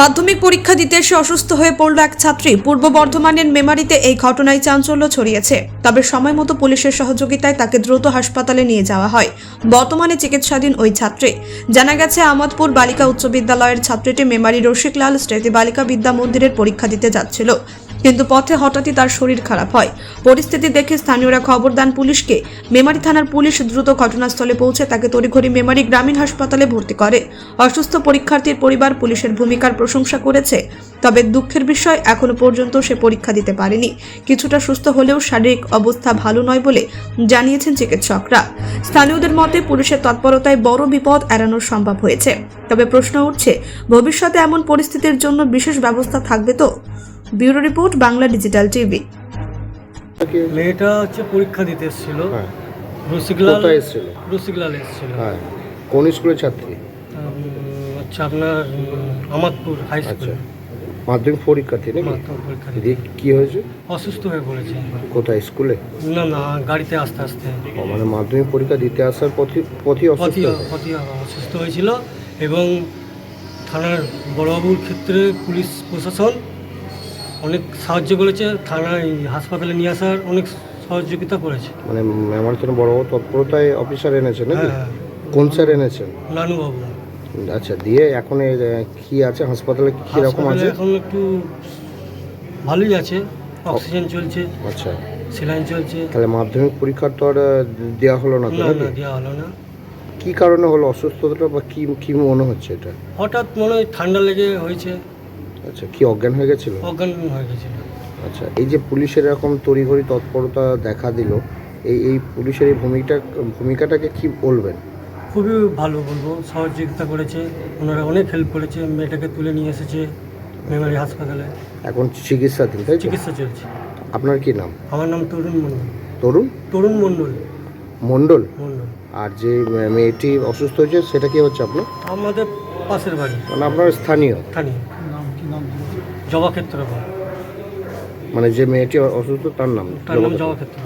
মাধ্যমিক পরীক্ষা দিতে এসে অসুস্থ হয়ে পড়ল এক ছাত্রী। পূর্ব বর্ধমানের মেমারিতে এই ঘটনায় চাঞ্চল্য ছড়িয়েছে। তবে সময় মতো পুলিশের সহযোগিতায় তাকে দ্রুত হাসপাতালে নিয়ে যাওয়া হয়। বর্তমানে চিকিৎসাধীন ওই ছাত্রী। জানা গেছে আমাদপুর বালিকা উচ্চ বিদ্যালয়ের ছাত্রীটি মেমারি রসিকলাল স্মৃতি বালিকা বিদ্যা মন্দিরের পরীক্ষা দিতে যাচ্ছিল। কিন্তু পথে হঠাৎই তার শরীর খারাপ হয়। পরিস্থিতি দেখে স্থানীয়রা খবর দেন পুলিশকে। মেমারি থানার পুলিশ দ্রুত ঘটনাস্থলে পৌঁছে তাকে তড়িঘড়ি মেমারি গ্রামীণ হাসপাতালে ভর্তি করে। অসুস্থ পরীক্ষার্থীর পরিবার পুলিশের ভূমিকার প্রশংসা করেছে, তবে দুঃখের বিষয় এখনও পর্যন্ত সে পরীক্ষা দিতে পারেনি। কিছুটা সুস্থ হলেও শারীরিক অবস্থা ভালো নয় বলে জানিয়েছেন চিকিৎসকরা। স্থানীয়দের মতে পুলিশের তৎপরতায় বড় বিপদ এড়ানো সম্ভব হয়েছে। তবে প্রশ্ন উঠছে, ভবিষ্যতে এমন পরিস্থিতির জন্য বিশেষ ব্যবস্থা থাকবে তো? Bureau report Bangla digital TV. মেয়েটা হচ্ছে পরীক্ষা দিতে এসেছিল। হ্যাঁ। রসিকলাল কোথায় এসেছিল? রসিকলাল এসেছিল। হ্যাঁ। কোন স্কুলের ছাত্রী? হচ্ছে আপনার আমাদপুর হাই আচ্ছা। স্কুল। মাধ্যমিক পরীক্ষার্থী নাকি মাধ্যমিক পরীক্ষা দিতে দিয়ে কি হয়েছে? অসুস্থ হয়ে পড়েছে। কোথায় স্কুলে? না না গাড়িতে আস্তে আস্তে। ও, মানে মাধ্যমিক পরীক্ষা দিতে আসার পথে অসুস্থ পথি হয়েছে? পথি অসুস্থ হয়েছিল এবং থানার বড়বাবুর ক্ষেত্রে পুলিশ প্রশাসন অনেক সাহায্য করেছে থানায় হাসপাতালে নিয়ে আসার অনেক সহযোগিতা করেছে। মানে আমার জন্য বড় বড় তৎপরতায় অফিসার এনেছেন নাকি? হ্যাঁ কোন স্যার এনেছেন? নানুবাবু আচ্ছা দিয়ে এখন কি আছে? হাসপাতালে কি রকম আছে? এখন একটু ভালোই আছে অক্সিজেন চলছে আচ্ছা। সেলাইন চলছে। তাহলে মাধ্যমিক পরীক্ষার তো আর দেওয়া হলো না তো না না নাকি দেওয়া হলো না। কি কারণে হলো? অসুস্থতাটা বা কি কি মনে হচ্ছে এটা? হঠাৎ মনে হয় ঠান্ডা লেগে হয়েছে আচ্ছা কি অজ্ঞান হয়ে গেছিল? অজ্ঞান হয়ে গেছিল। আচ্ছা এই যে পুলিশের এরকম তড়িঘড়ি তৎপরতা দেখা দিল এই এই পুলিশের এই ভূমিকা ভূমিকাটাকে কি বলবেন? খুবই ভালো বলব। সহযোগিতা করেছে ওনারা অনেক হেল্প করেছে মেয়েটাকে তুলে নিয়ে এসেছে মেমারি হাসপাতালে। এখন চিকিৎসাধীন তাই তো? চিকিৎসা চলছে। আপনার কি নাম? আমার নাম তরুণ মণ্ডল। তরুণ? তরুণ মণ্ডল। মণ্ডল? মণ্ডল। আর যে মেয়েটি অসুস্থ হয়েছে সেটা কি হচ্ছে আপনার? আমাদের পাশের বাড়ি। মানে আপনার স্থানীয়? স্থানীয়। জবা ক্ষেত্র মানে যে মেয়েটি অসুস্থ তার নাম তার নাম জবা ক্ষেত্র